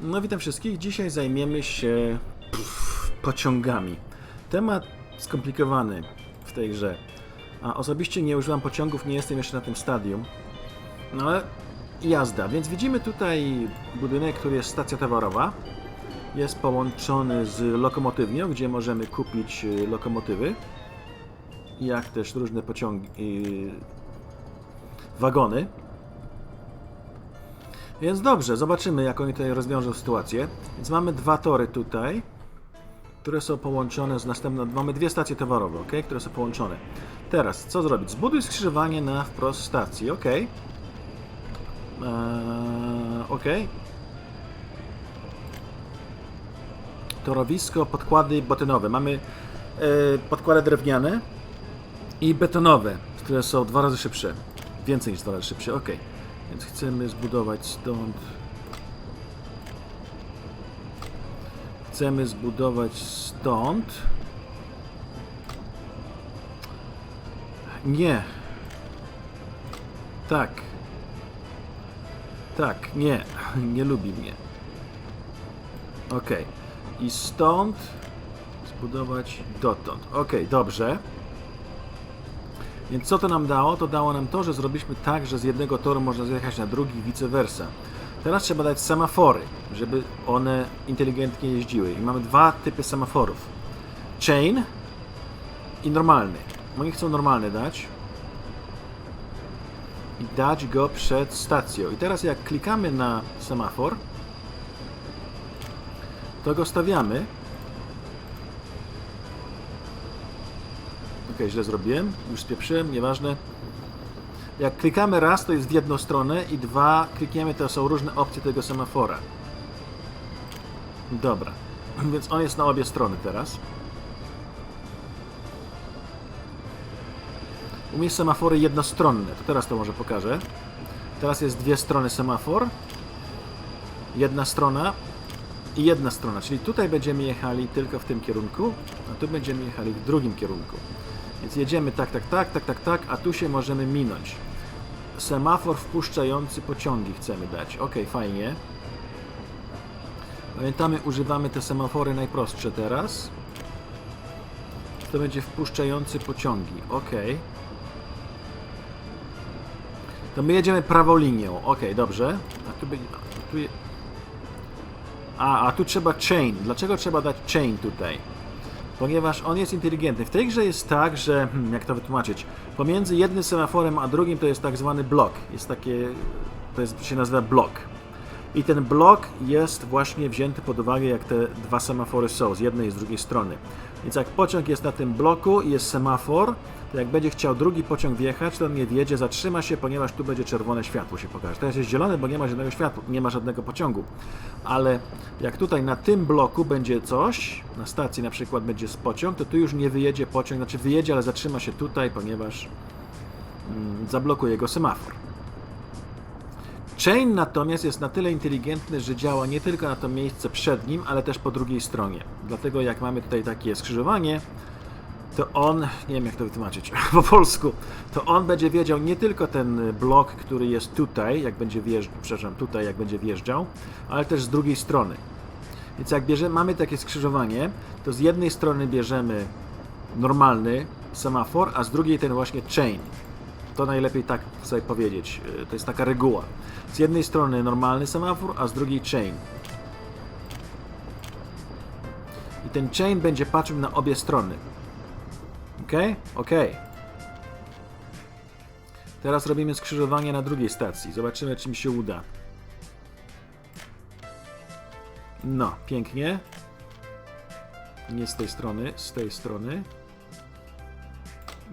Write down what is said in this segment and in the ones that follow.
No witam wszystkich. Dzisiaj zajmiemy się pff, pociągami. Temat skomplikowany w tej grze. A osobiście nie używam pociągów, nie jestem jeszcze na tym stadium. No ale jazda. Więc widzimy tutaj budynek, który jest stacja towarowa. Jest połączony z lokomotywnią, gdzie możemy kupić y, lokomotywy. Jak też różne pociągi, y, wagony. Więc dobrze, zobaczymy jak oni tutaj rozwiążą sytuację. Więc mamy dwa tory tutaj, które są połączone z następną. Mamy dwie stacje towarowe, ok, które są połączone. Teraz co zrobić? Zbuduj skrzyżowanie na wprost stacji, ok. Eee, ok. Torowisko, podkłady betonowe. Mamy e, podkłady drewniane i betonowe, które są dwa razy szybsze. Więcej niż dwa razy szybsze, ok. Więc chcemy zbudować stąd. Chcemy zbudować stąd. Nie. Tak. Tak, nie. Nie lubi mnie. Ok. I stąd zbudować dotąd. Ok, dobrze. Więc co to nam dało? To dało nam to, że zrobiliśmy tak, że z jednego toru można zjechać na drugi i vice versa. Teraz trzeba dać semafory, żeby one inteligentnie jeździły. I mamy dwa typy semaforów. Chain i normalny. Oni chcą normalny dać. I dać go przed stacją. I teraz jak klikamy na semafor, to go stawiamy. Ok, źle zrobiłem, już spieprzyłem, nieważne. Jak klikamy raz, to jest w jedną stronę i dwa klikniemy, to są różne opcje tego semafora. Dobra, więc on jest na obie strony teraz. Umie semafory jednostronne, to teraz to może pokażę. Teraz jest dwie strony semafor. Jedna strona i jedna strona, czyli tutaj będziemy jechali tylko w tym kierunku, a tu będziemy jechali w drugim kierunku. Więc jedziemy tak, tak, tak, tak, tak, tak, a tu się możemy minąć. Semafor wpuszczający pociągi chcemy dać. Ok, fajnie. Pamiętamy, używamy te semafory najprostsze teraz. To będzie wpuszczający pociągi. Ok. To my jedziemy prawą linią. Ok, dobrze. A tu, by- a tu je... A, a tu trzeba chain. Dlaczego trzeba dać chain tutaj? Ponieważ on jest inteligentny. W tej grze jest tak, że, hmm, jak to wytłumaczyć, pomiędzy jednym semaforem a drugim to jest tak zwany blok. Jest takie, to jest, się nazywa blok. I ten blok jest właśnie wzięty pod uwagę, jak te dwa semafory są, z jednej i z drugiej strony. Więc jak pociąg jest na tym bloku i jest semafor, to jak będzie chciał drugi pociąg wjechać, to on nie wjedzie, zatrzyma się, ponieważ tu będzie czerwone światło się pokaże. Teraz jest zielone, bo nie ma żadnego światła, nie ma żadnego pociągu. Ale jak tutaj na tym bloku będzie coś, na stacji na przykład będzie pociąg, to tu już nie wyjedzie pociąg, znaczy wyjedzie, ale zatrzyma się tutaj, ponieważ mm, zablokuje go semafor. Chain natomiast jest na tyle inteligentny, że działa nie tylko na to miejsce przed nim, ale też po drugiej stronie. Dlatego jak mamy tutaj takie skrzyżowanie, to on, nie wiem jak to wytłumaczyć po polsku, to on będzie wiedział nie tylko ten blok, który jest tutaj, jak będzie wjeżdżał, tutaj jak będzie wjeżdżał, ale też z drugiej strony. Więc jak bierzemy, mamy takie skrzyżowanie, to z jednej strony bierzemy normalny semafor, a z drugiej ten właśnie chain. To najlepiej tak sobie powiedzieć. y, To jest taka reguła. Z jednej strony normalny semafor, a z drugiej chain. I ten chain będzie patrzył na obie strony. Ok? Ok. Teraz robimy skrzyżowanie na drugiej stacji. Zobaczymy, czy mi się uda. No, pięknie. Nie z tej strony, z tej strony.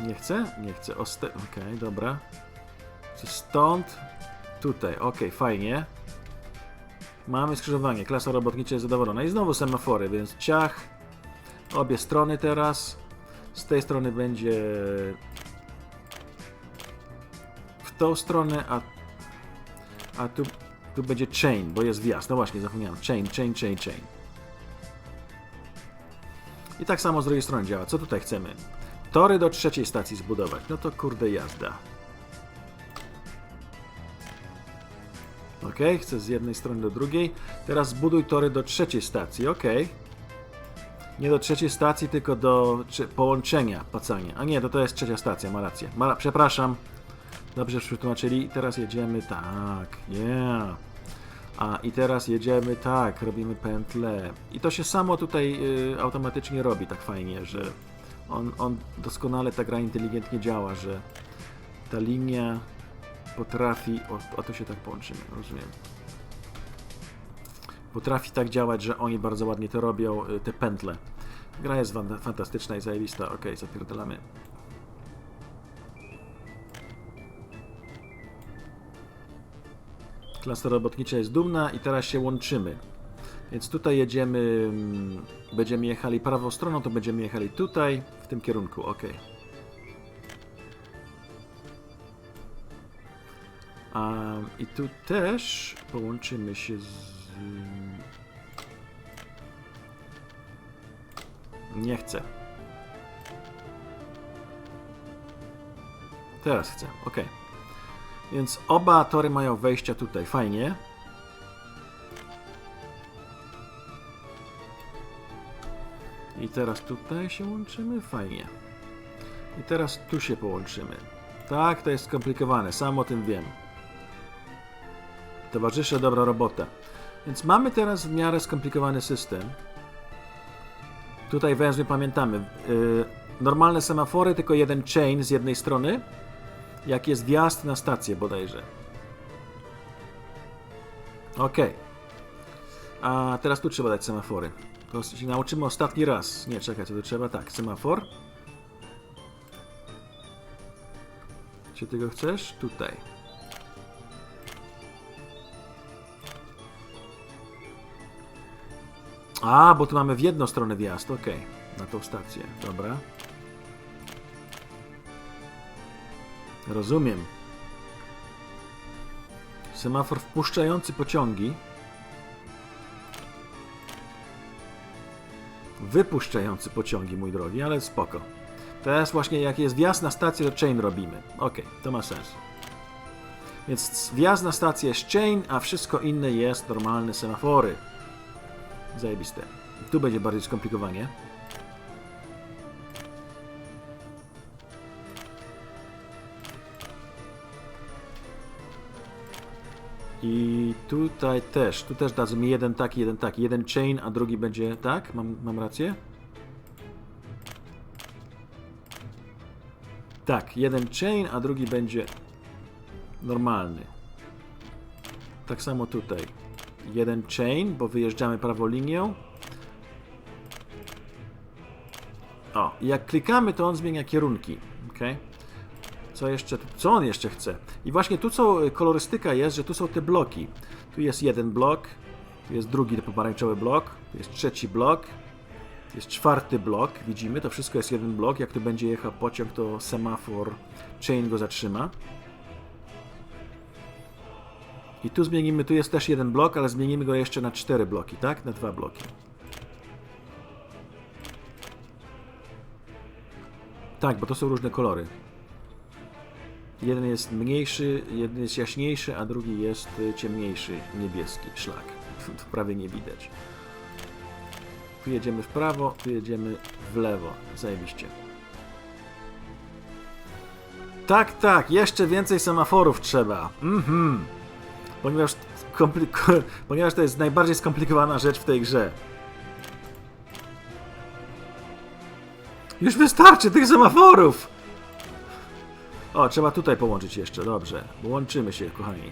Nie chcę? Nie chcę. O, ste... Okej, dobra. Czy stąd? Tutaj, okej, fajnie. Mamy skrzyżowanie, klasa robotnicza jest zadowolona. I znowu semafory, więc ciach. Obie strony teraz. Z tej strony będzie w tą stronę, a, a tu, tu będzie chain, bo jest wjazd. No właśnie, zapomniałem. Chain, chain, chain, chain. I tak samo z drugiej strony działa. Co tutaj chcemy? Tory do trzeciej stacji zbudować. No to kurde jazda. Ok, chcę z jednej strony do drugiej. Teraz zbuduj tory do trzeciej stacji. Ok. Nie do trzeciej stacji, tylko do połączenia pacania. A nie, to to jest trzecia stacja, ma rację. Ma, przepraszam. Dobrze przetłumaczyli. Teraz jedziemy tak. Yeah. A i teraz jedziemy tak, robimy pętlę. I to się samo tutaj y, automatycznie robi tak fajnie, że on, on doskonale ta gra inteligentnie działa, że ta linia potrafi. O, o to się tak połączymy, rozumiem. Potrafi tak działać, że oni bardzo ładnie to robią, y, te pętle. Gra jest fan- fantastyczna i zajebista. Okej, zapierdalamy. Klasa robotnicza jest dumna i teraz się łączymy. Więc tutaj jedziemy, mm, będziemy jechali prawą stroną, to będziemy jechali tutaj, w tym kierunku, ok. A, I tu też połączymy się z... Nie chcę. Teraz chcę, ok. Więc oba tory mają wejścia tutaj, fajnie. I teraz tutaj się łączymy, fajnie. I teraz tu się połączymy. Tak, to jest skomplikowane, sam o tym wiem. Towarzysze, dobra robota. Więc mamy teraz w miarę skomplikowany system. Tutaj węzły pamiętamy. Yy, normalne semafory, tylko jeden chain z jednej strony jak jest wjazd na stację bodajże. Ok. A teraz tu trzeba dać semafory. To się nauczymy ostatni raz. Nie, czekaj, tu trzeba? Tak, semafor. Czy ty go chcesz? Tutaj. A, bo tu mamy w jedną stronę wjazd. Ok. Na tą stację. Dobra. Rozumiem. Semafor wpuszczający pociągi. Wypuszczający pociągi, mój drogi, ale spoko. Teraz właśnie jak jest wjazd na stację, to chain robimy. Ok, to ma sens. Więc wjazd na stację jest chain, a wszystko inne jest normalne semafory. Zajebiste. Tu będzie bardziej skomplikowanie. I tutaj też, tu też dadzą mi jeden taki, jeden taki, jeden chain, a drugi będzie tak? Mam, mam rację? Tak, jeden chain, a drugi będzie normalny. Tak samo tutaj. Jeden chain, bo wyjeżdżamy prawą linią. O, jak klikamy, to on zmienia kierunki. ok? Co jeszcze? Co on jeszcze chce? I właśnie tu co kolorystyka jest, że tu są te bloki. Tu jest jeden blok, tu jest drugi pomarańczowy blok, tu jest trzeci blok, jest czwarty blok. Widzimy, to wszystko jest jeden blok. Jak tu będzie jechał pociąg, to semafor chain go zatrzyma. I tu zmienimy, tu jest też jeden blok, ale zmienimy go jeszcze na cztery bloki, tak? Na dwa bloki. Tak, bo to są różne kolory. Jeden jest mniejszy, jeden jest jaśniejszy, a drugi jest y, ciemniejszy, niebieski szlak. Tu prawie nie widać. Tu jedziemy w prawo, tu jedziemy w lewo. Zajebiście. Tak, tak, jeszcze więcej semaforów trzeba. Mhm. Ponieważ, komplik- ponieważ to jest najbardziej skomplikowana rzecz w tej grze. Już wystarczy tych semaforów! O, trzeba tutaj połączyć jeszcze, dobrze. Łączymy się, kochani.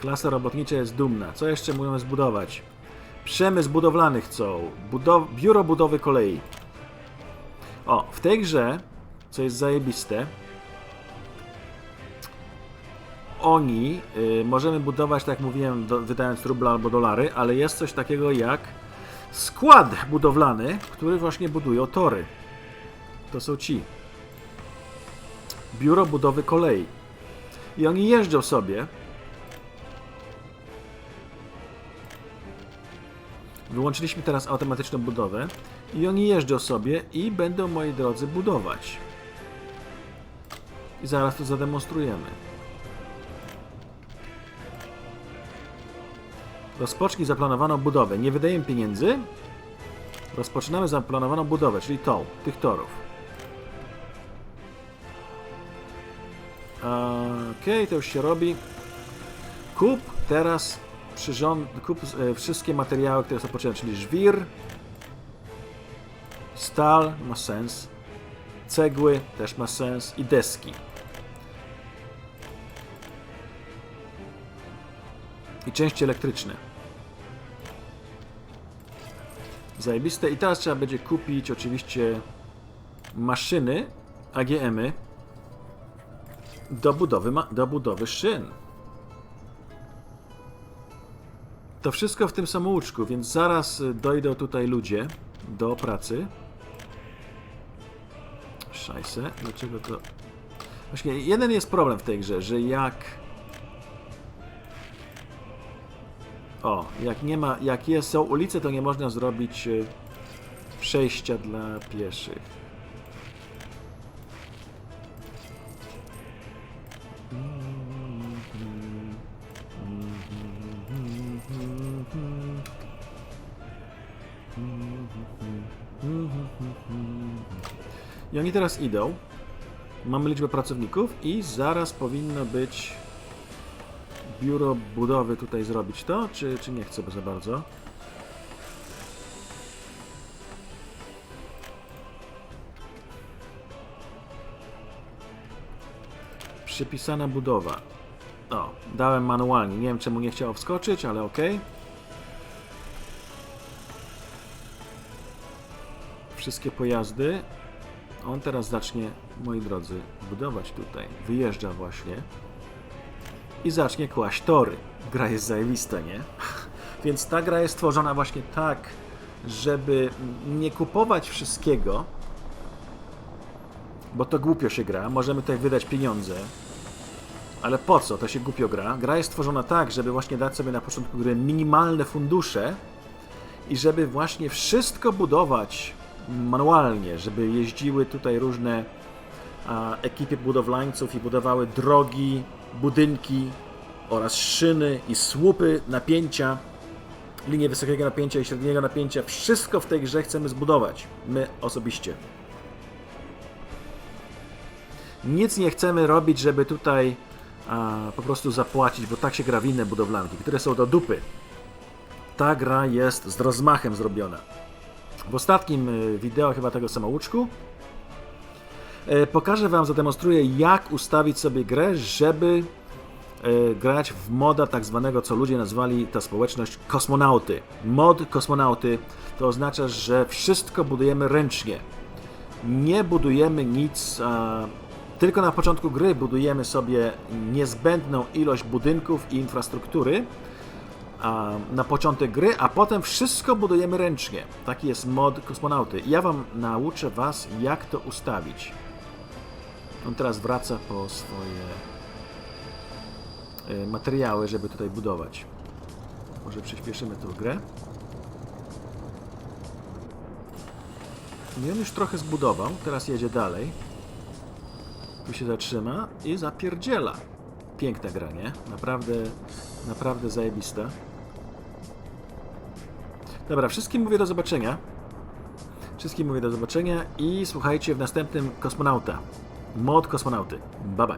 Klasa robotnicza jest dumna. Co jeszcze mówią zbudować? Przemysł budowlany chcą. Budow biuro budowy kolei. O, w tej grze, co jest zajebiste, oni y, możemy budować, tak jak mówiłem, do, wydając rubla albo dolary, ale jest coś takiego jak skład budowlany, który właśnie budują tory. To są ci biuro budowy kolei. I oni jeżdżą sobie. Wyłączyliśmy teraz automatyczną budowę. I oni jeżdżą sobie i będą, moi drodzy, budować. I zaraz to zademonstrujemy. Rozpocznij zaplanowaną budowę. Nie wydajemy pieniędzy. Rozpoczynamy zaplanowaną budowę, czyli tą, tych torów. Okej, to już się robi. Kup teraz przyrząd, kup e, wszystkie materiały, które są potrzebne, czyli żwir, stal, ma sens, cegły, też ma sens i deski. I części elektryczne. Zajebiste. I teraz trzeba będzie kupić oczywiście maszyny, AGM-y do budowy, do budowy szyn. To wszystko w tym samouczku, więc zaraz y, dojdą tutaj ludzie do pracy. Szajse, dlaczego to... Właśnie, jeden jest problem w tej grze, że jak... O, jak nie ma, jak jest, są ulice, to nie można zrobić y, przejścia dla pieszych. I oni teraz idą. Mamy liczbę pracowników i zaraz powinno być biuro budowy tutaj zrobić to, czy, czy nie chcę za bardzo? Przypisana budowa. O, dałem manualnie. Nie wiem czemu nie chciało wskoczyć, ale ok. Wszystkie pojazdy. On teraz zacznie, moi drodzy, budować tutaj. Wyjeżdża właśnie. I zacznie kłaść tory. Gra jest zajebista, nie? Więc ta gra jest stworzona właśnie tak, żeby nie kupować wszystkiego, bo to głupio się gra. Możemy tutaj wydać pieniądze, ale po co? To się głupio gra. Gra jest stworzona tak, żeby właśnie dać sobie na początku gry minimalne fundusze i żeby właśnie wszystko budować manualnie, żeby jeździły tutaj różne ekipy budowlańców i budowały drogi, budynki oraz szyny i słupy napięcia, linie wysokiego napięcia i średniego napięcia. Wszystko w tej grze chcemy zbudować. My osobiście. Nic nie chcemy robić, żeby tutaj a, po prostu zapłacić, bo tak się gra w inne budowlanki, które są do dupy. Ta gra jest z rozmachem zrobiona. W ostatnim y, wideo chyba tego samouczku e, pokażę Wam, zademonstruję jak ustawić sobie grę, żeby e, grać w moda tak zwanego, co ludzie nazwali ta społeczność kosmonauty. Mod kosmonauty to oznacza, że wszystko budujemy ręcznie. Nie budujemy nic, a, tylko na początku gry budujemy sobie niezbędną ilość budynków i infrastruktury, na początek gry, a potem wszystko budujemy ręcznie. Taki jest mod kosmonauty. Ja wam nauczę was, jak to ustawić. On teraz wraca po swoje e, materiały, żeby tutaj budować. Może przyspieszymy tą grę. I on już trochę zbudował, teraz jedzie dalej. Tu się zatrzyma i zapierdziela. Piękna gra, nie? Naprawdę, naprawdę zajebista. Dobra, wszystkim mówię do zobaczenia. Wszystkim mówię do zobaczenia i słuchajcie w następnym Kosmonauta. Mod Kosmonauty. Bye bye.